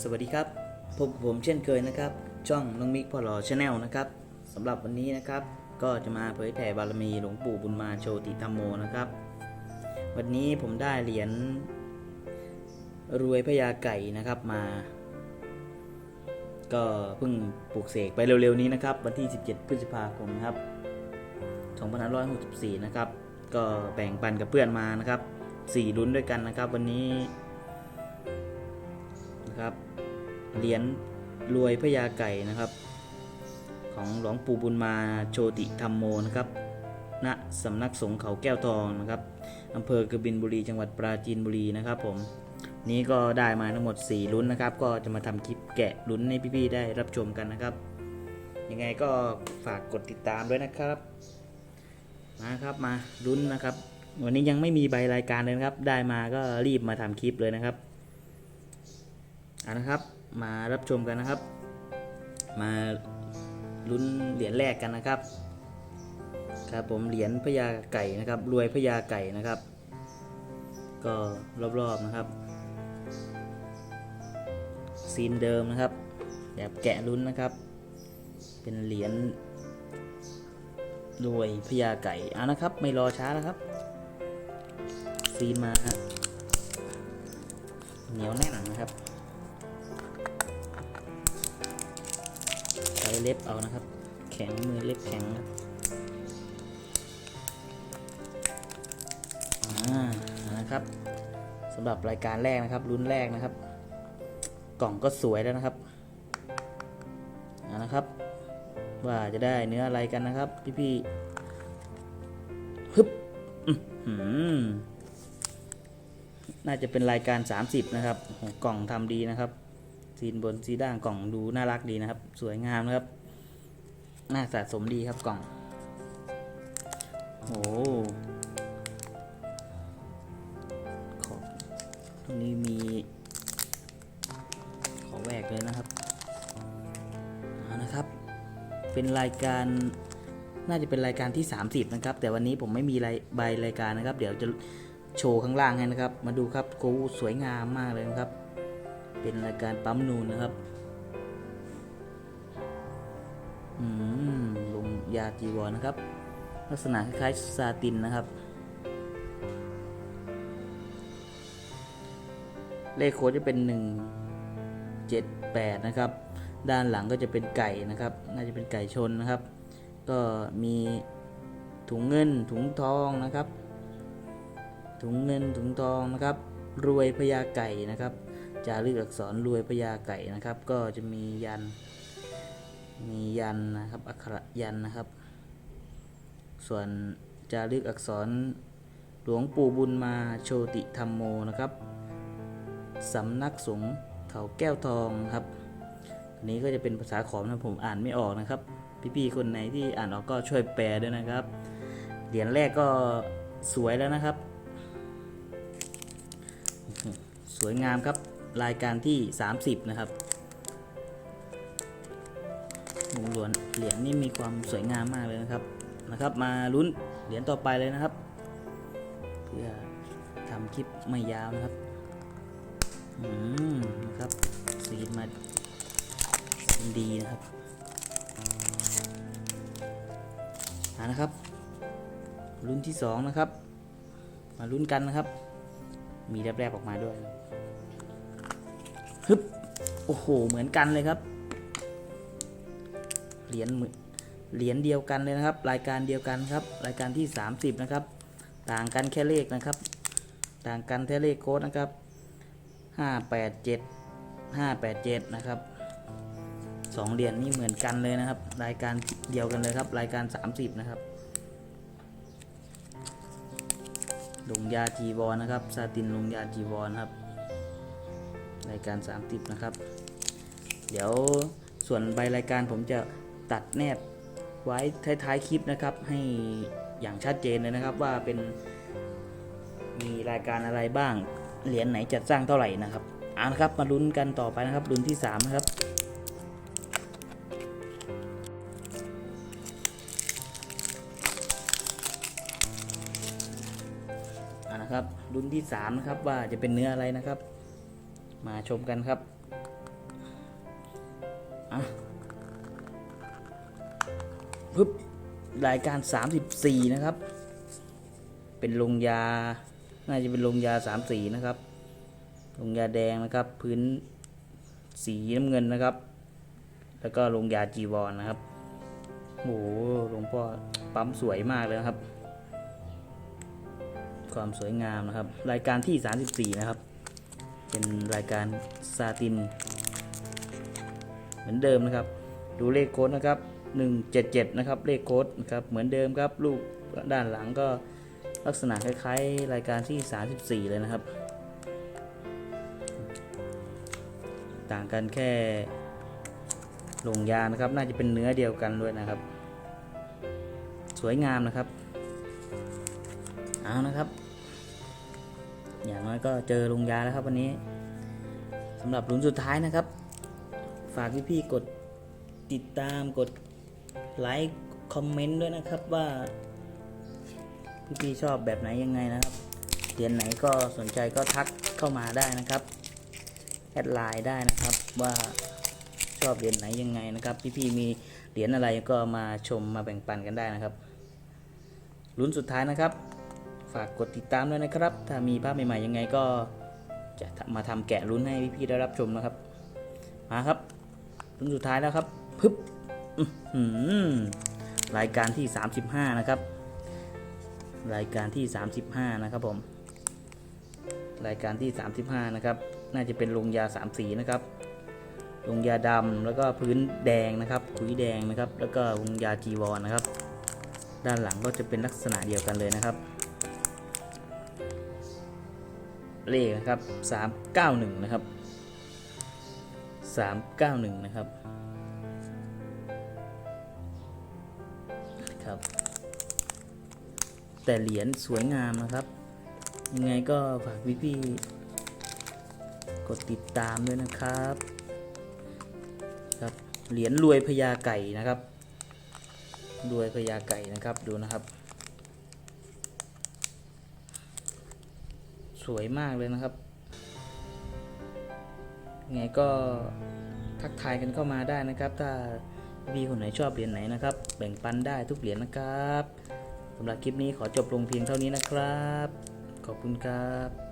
สวัสดีครับพบกับผมเช่นเคยนะครับ ช่องน้องมิกพอลอชาแนลนะครับสำหรับวันนี้นะครับ ก็จะมาเผยแผ่บารมีหลวงปู่บุญมาโชติธรรมโมนะครับ วันนี้ผมได้เหรียญรวยพญาไก่นะครับมา ก็เพิ่งปลูกเสกไปเร็วๆนี้นะครับ วันที่ 17 พฤษภาคมครับ2564 นะครับ ก็แบ่งปันกับเพื่อนมานะครับสี่รุ่นด้วยกันนะครับ วันนี้ นะครับ เหรียญรวยพญาไก่นะครับ ของหลวงปู่บุญมาโชติธรรมโมนะครับณสำนักสงฆ์เขาแก้วทองนะครับอำเภอกบินบุรีจังหวัดปราจีนบุรีนะครับผมนี้ก็ได้มาทั้งหมด 4 ลุ้นนะครับ ก็จะมาทำคลิปแกะลุ้นให้พี่ๆได้รับชมกันนะครับ ยังไงก็ฝากกดติดตามด้วยนะครับมาครับมาลุ้นนะครับ วันนี้ยังไม่มีใบรายการเลยนะครับ ได้มาก็รีบมาทำคลิปเลยนะครับ อานะครับ มารับชมกันนะครับ มาลุ้นเหรียญแรกกันนะครับ ครับผมเหรียญพญาไก่นะครับ รวยพญาไก่นะครับ ก็รอบๆนะครับซีนเดิมนะครับ แบบแกะลุ้นนะครับ เป็นเหรียญรวยพญาไก่เอานะครับ ไม่รอช้านะครับซีนมาฮะเหนียวแน่นนะครับ เล็บเอานะครับ แข็งมือเล็บแข็งนะอ่านะครับสำหรับรายการแรกนะครับรุ่นแรกนะครับ กล่องก็สวยแล้วนะครับอ่านะครับ ว่าจะได้เนื้ออะไรกันนะครับ พี่ๆฮึบน่าจะเป็นรายการ 30 นะครับกล่องทำดีนะครับ ซีนบนซีด้านกล่องดูน่ารักดีนะครับ สวยงามนะครับ น่าสะสมดีครับกล่องโอ้ขอตรงนี้มีขอแหวกเลยนะครับนะครับ เป็นรายการน่าจะเป็นรายการที่ 30 นะครับ แต่วันนี้ผมไม่มีรายใบรายการนะครับ เดี๋ยวจะโชว์ข้างล่างให้นะครับ มาดูครับโกสวยงามมากเลยนะครับ เป็นรายการปั๊มนูนนะครับ อืมลงยาจีวรนะครับ ลักษณะคล้ายๆซาตินนะครับ เลขโค้ดจะเป็น 1 7 8 นะครับ ด้านหลังก็จะเป็นไก่นะครับ น่าจะเป็นไก่ชนนะครับ ก็มีถุงเงินถุงทองนะครับ ถุงเงินถุงทองนะครับ รวยพญาไก่นะครับ จารึกอักษรรวยพญาไก่นะครับ ก็จะมียัน มียันนะครับอักขระยันนะครับ ส่วนจารึกอักษรหลวงปู่บุญมาโชติธรรมโมนะครับสำนักสงฆ์เขาแก้วทองครับ อันนี้ก็จะเป็นภาษาขอมนะผมอ่านไม่ออกนะครับ พี่ๆคนไหนที่อ่านออกก็ช่วยแปลด้วยนะครับ เหรียญแรกก็สวยแล้วนะครับ สวยงามครับ รายการที่ 30 นะครับวงหลวนเหรียญนี่มีความสวยงามมากเลยนะครับนะครับ มาลุ้นเหรียญต่อไปเลยนะครับ เพื่อทำคลิปไม่ยาวนะครับอืมนะครับสีมาดีนะครับอานะครับรุ่นที่สองนะครับ มาลุ้นกันนะครับ มีแรบๆออกมาด้วย ฮึบโอ้โห เหมือนกันเลยครับ เหรียญเหมือนเหรียญเดียวกันเลยนะครับ รายการเดียวกันครับ รายการที่ 30 นะครับ ต่างกันแค่เลขนะครับ ต่างกันแค่เลขโค้ดนะครับ 587 587 นะครับสองเหรียญนี่เหมือนกันเลยนะครับ รายการเดียวกันเลยครับ รายการ 30 นะครับลงยาจีวรนะครับ ซาตินลงยาจีวรครับ รายการ 30 นะครับ เดี๋ยวส่วนใบรายการผมจะตัดแนบไว้ท้ายๆคลิปนะครับ ให้อย่างชัดเจนเลยนะครับว่าเป็นมีรายการอะไรบ้าง เหรียญไหนจัดสร้างเท่าไหร่นะครับเอานะครับมาลุ้นกันต่อไปนะครับลุ้นที่3นะครับอ่านะครับรุ่นที่3นะครับว่าจะเป็นเนื้ออะไรนะครับ มาชมกันครับอะปึ๊บรายการ 34 นะครับ เป็นลงยา น่าจะเป็นลงยาสามสีนะครับ ลงยาแดงนะครับ พื้นสีน้ำเงินนะครับ แล้วก็ลงยาจีวรนนะครับโอ้โหหลวงพ่อปั๊มสวยมากเลยนะครับ ความสวยงามนะครับ รายการที่ 34 นะครับ เป็นรายการซาติน เหมือนเดิมนะครับ ดูเลขโค้ดนะครับ 177 นะครับ เลขโค้ดนะครับ เหมือนเดิมครับ ลูกด้านหลังก็ลักษณะคล้ายๆ รายการที่ 34 เลยนะครับ ต่างกันแค่ลงยานะครับ น่าจะเป็นเนื้อเดียวกันด้วยนะครับ สวยงามนะครับ เอานะครับ อย่างน้อยก็เจอลงยาแล้วครับวันนี้สำหรับลุ้นสุดท้ายนะครับ ฝากพี่ๆกดติดตามกดไลค์คอมเมนต์ด้วยนะครับว่าพี่ๆชอบแบบไหนยังไงนะครับเหรียญไหนก็สนใจก็ทักเข้ามาได้นะครับแอดไลน์ได้นะครับว่าชอบเหรียญไหนยังไงนะครับ พี่ๆมีเหรียญอะไรก็มาชมมาแบ่งปันกันได้นะครับลุ้นสุดท้ายนะครับ ฝากกดติดตามด้วยนะครับ ถ้ามีภาพใหม่ๆยังไงก็จะมาทำแกะลุ้นให้พี่ๆได้รับชมนะครับ มาครับลุ้นสุดท้ายแล้วครับพึบรายการที่ 35 นะครับ รายการที่ 35 นะครับผม รายการที่ 35 นะครับ น่าจะเป็นลงยา 3 สีนะครับ ลงยาดำแล้วก็พื้นแดงนะครับขุยแดงนะครับ แล้วก็ลงยาจีวรนะครับ ด้านหลังก็จะเป็นลักษณะเดียวกันเลยนะครับ เลขนะครับ 391 นะครับ 391 นะครับครับ แต่เหรียญสวยงามนะครับ ยังไงก็ฝากพี่ๆกดติดตามด้วยนะครับครับเหรียญรวยพญาไก่นะครับรวยพญาไก่นะครับดูนะครับ สวยมากเลยนะครับไงก็ทักทายกันเข้ามาได้นะครับ ถ้าพี่คนไหนชอบเหรียญไหนนะครับ แบ่งปันได้ทุกเหรียญนะครับสำหรับคลิปนี้ขอจบลงเพียงเท่านี้นะครับ ขอบคุณครับ